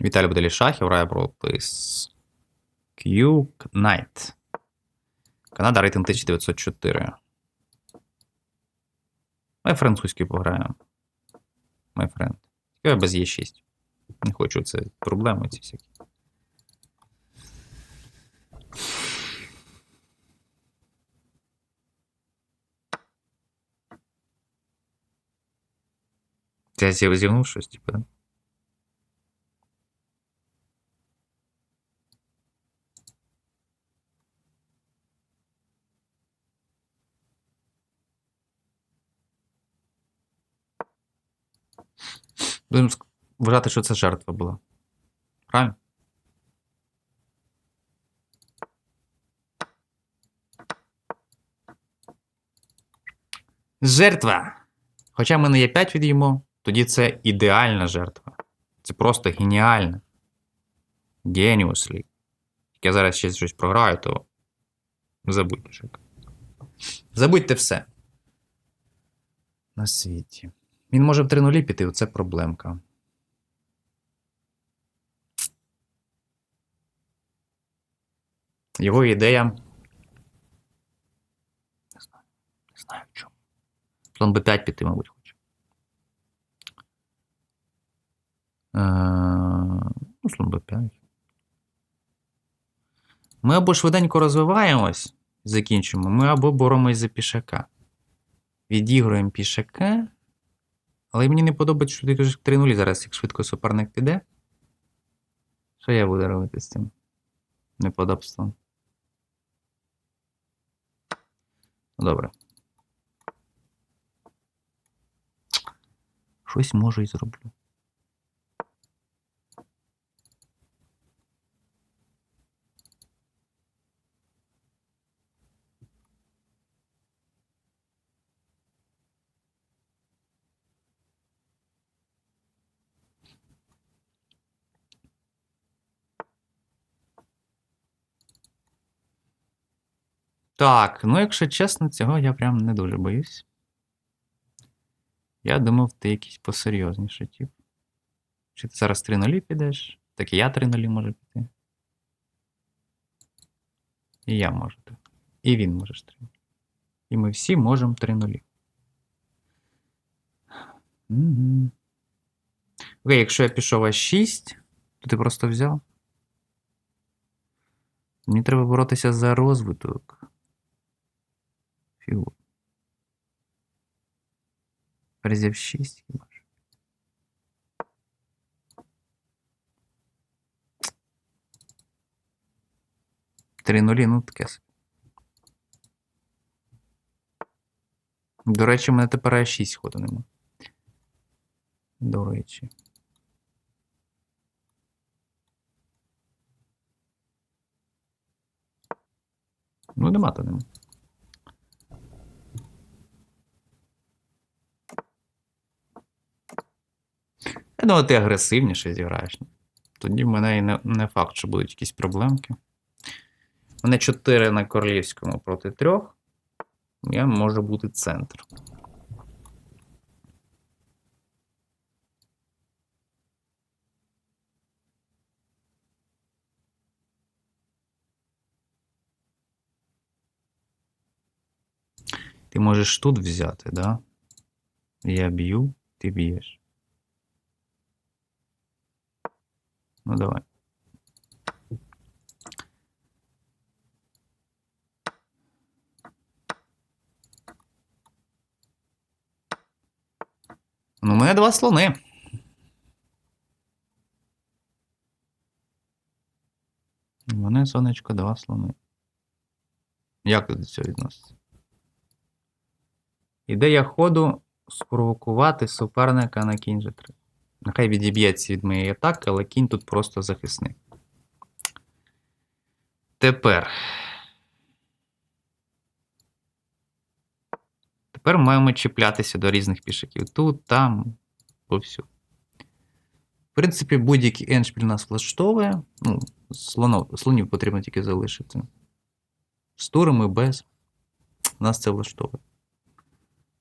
Віталій Баделі Шахів грає проти Q. Канада рейтинг 1904. Ми французький пограємо. My friend. Я без Е6. Не хочу це проблеми ці всякі. Зів- зівнув щось, типу, да? Будемо вважати, що це жертва була. Правильно? Жертва! Хоча ми не є 5 від'їмо, тоді це ідеальна жертва. Це просто геніально. Geniusly. Як я зараз ще щось програю, то забудьте. Забудьте все. На світі. Він може в 3 нулі піти, оце проблемка. Його ідея. Не знаю. Не знаю в чому. План Б5 піти, мабуть, хоче. Е, Ну, слон Б5. Ми або швиденько розвиваємось, закінчимо, ми або боремось за пішака. Відігруємо пішака. Але мені не подобається, що ти кажеш 3 нулі зараз, як швидко суперник піде. Що я буду робити з цим неподобством? Ну, Добре. Щось можу і зроблю. Так, ну якщо чесно, цього я прям не дуже боюсь. Я думав, ти якийсь посерйозніший тип. Чи ти зараз 3 нулі підеш? Так і я 3 нулі можу піти. І я можу. І він може 3 нулі. І ми всі можемо 3 нулі. Угу. Окей, якщо я пішов аж 6, то ти просто взяв. Мені треба боротися за розвиток. Фігур. Ферзів 6 хіба ж. Три нулі, ну таке. До речі, в мене тепер аж 6 ходу нема. До речі. Ну, нема то нема. Я думаю, ти агресивніше зіграєш. Тоді в мене і не, не факт, що будуть якісь проблемки. У мене 4 на королівському проти 3. Я можу бути центр. Ти можеш тут взяти, да? Я б'ю, ти б'єш. Ну давай. Ну, у мене два слони. У мене сонечко, два слони. Як до цього відноситься? Ідея ходу спровокувати суперника на кінь G3. Нехай відіб'ється від моєї атаки, але кінь тут просто захисник. Тепер. Тепер маємо чіплятися до різних пішаків. Тут, там, повсюди. В принципі, будь-який еншпіль нас влаштовує. Ну, слонов, слонів потрібно тільки залишити. З турами без. Нас це влаштовує.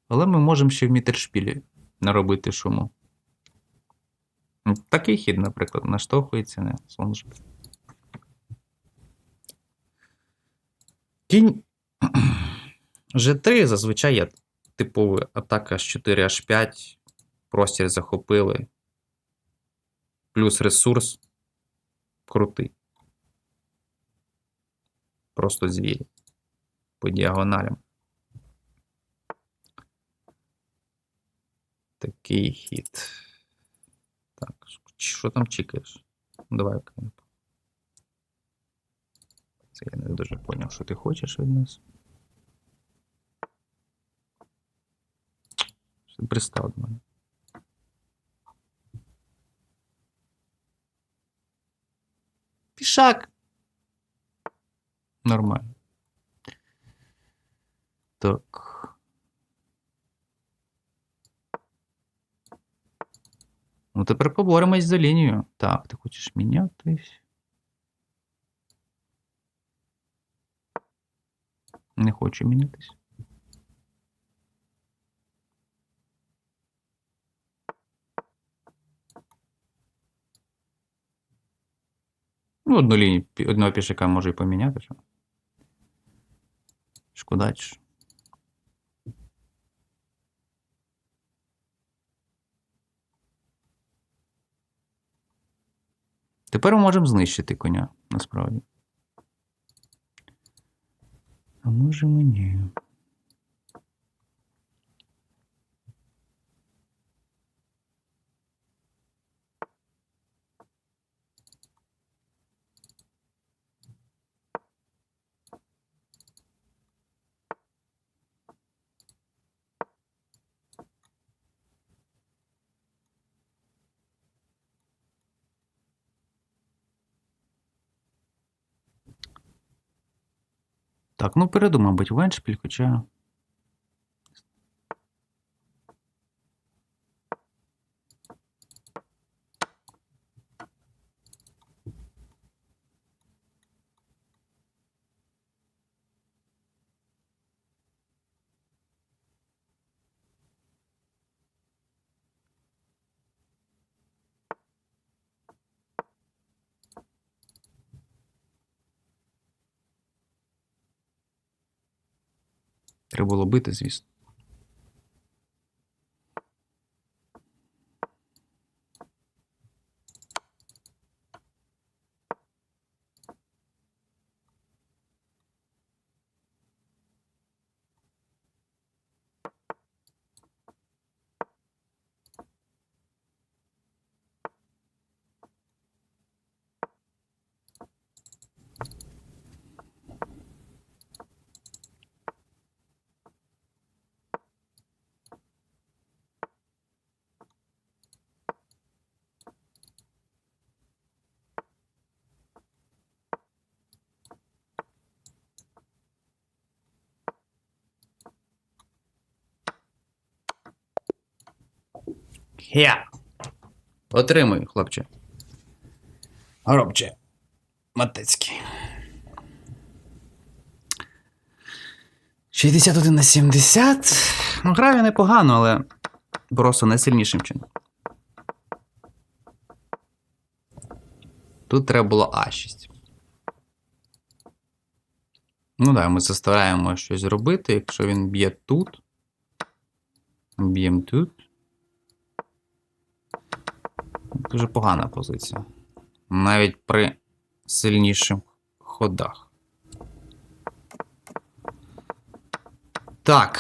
Але ми можемо ще в мітершпілі наробити шуму. Ну, Такий хід, наприклад, наштовхується на слон G5. Кінь G3 зазвичай є типова атака з 4 H5. Простір захопили. Плюс ресурс крутий. Просто звірі. По діагоналям. Такий хід. Так, що там чекаєш? Ну, Давай окей. Це я не дуже поняв, що ти хочеш від нас. Що ти пристав до мене? Пішак. Нормально. Так. Ну, тепер поборемось за лінію. Так, ти хочеш мінятись. Не хочу мінятись. Ну, одну лінію, одного пішака можу і поміняти. Шкода, що? Тепер ми можемо знищити коня, насправді. А може мені. Так, ну перейду, мабуть, в Еншпіль, хоча. Треба було бити, звісно. Хе. Отримуй, хлопче. Горобче. Матецький. 61 на 70. Ну, граю непогано, але просто найсильнішим чином. Тут треба було А6. Ну так, ми заставляємо щось робити. Якщо він б'є тут. Б'ємо тут. Дуже погана позиція. Навіть при сильніших ходах. Так.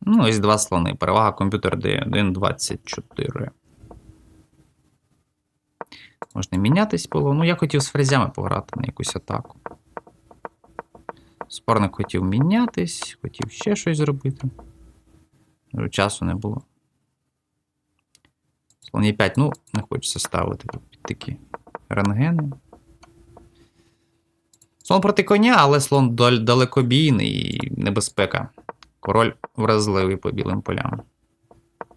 Ну, ось два слони. Перевага комп'ютер D1 24. Можна мінятись було. Ну, я хотів з фрезями пограти на якусь атаку. Спорник хотів мінятись, хотів ще щось зробити. Часу не було. Слон е 5, ну, не хочеться ставити під такі рентгени. Слон проти коня, але слон далекобійний і небезпека. Король вразливий по білим полям.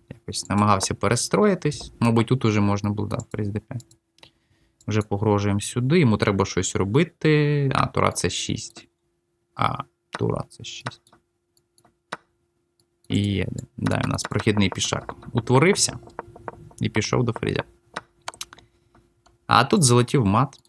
Якось намагався перестроїтись. Мабуть, тут уже можна було дати фріз d5. Вже погрожуємо сюди. Йому треба щось робити. А, тура це 6. А, тура це 6. І є. Да, у нас прохідний пішак утворився. І пішов до фрізя. А тут залетів мат.